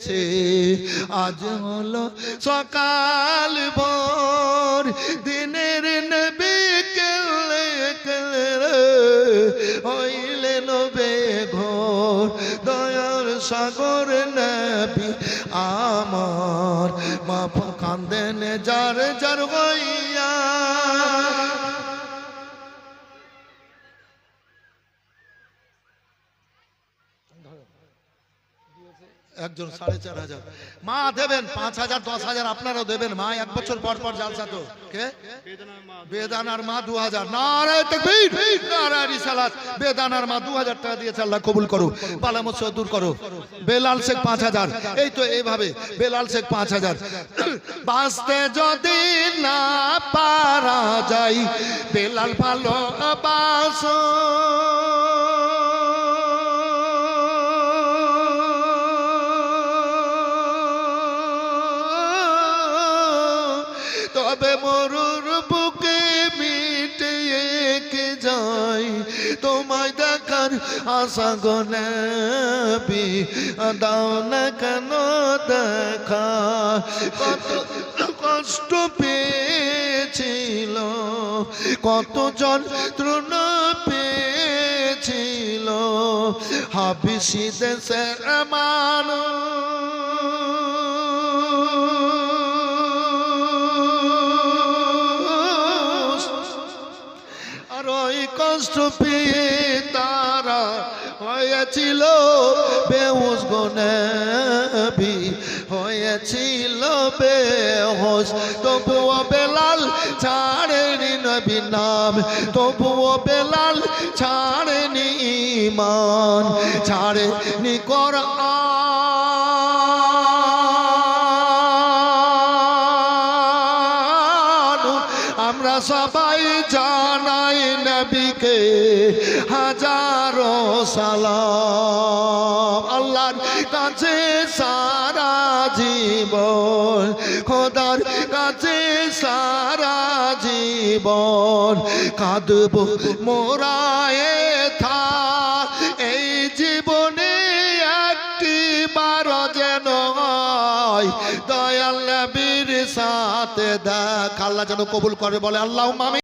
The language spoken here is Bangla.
এসেছে আজ হলো সকাল ভোর দিনের সাগর নবী আমার। মা কান্দেন যার যার হইয়া। একজন সাড়ে চার হাজার। মা দেবেন পাঁচ হাজার, দশ হাজার, আপনারাও দেবেন। মা, এক বছর পর পর জালসা তো কে? বেদানার মা দু হাজার। বেদানার মা দু হাজার টাকা দিয়েছে, আল্লাহ কবুল করো। পালামত দূর করো। বেলাল শেখ পাঁচ হাজার। এই তো এইভাবে, বেলাল শেখ পাঁচ হাজার। বাঁচতে যদি না পারা যাই বেলাল ভালো বাসো। তবে মরুর বুকে মিটে কে যাই তোমায় দেখার আশা গনাবি দাও না কেন দেখা? কত কষ্ট পেয়েছিল, কত যন্ত্রণা পেয়েছিল। হাবিসি দেশের মানুষ। ওই কষ্ট পেয়ে তারা হয়েছিল বেহুশ গনেবি, হয়েছিল বেহোশ। তবুও বেলাল ছাড়েনি নবী নাম, তবুও বেলাল ছাড়েনি ইমান ছাড়েনি কর আমরা সবাই জানাই নবীকে হাজারো সালাম। আল্লাহর কাছে সারা জীবন, খোদার কাছে সারা জীবন কাঁদব, মোরায়ে থা এই জীবনে একটি বার যেন দয়াল নবীর সাথে দেখ। আল্লাহ যেন কবুল করে, বলে আল্লাহ মামি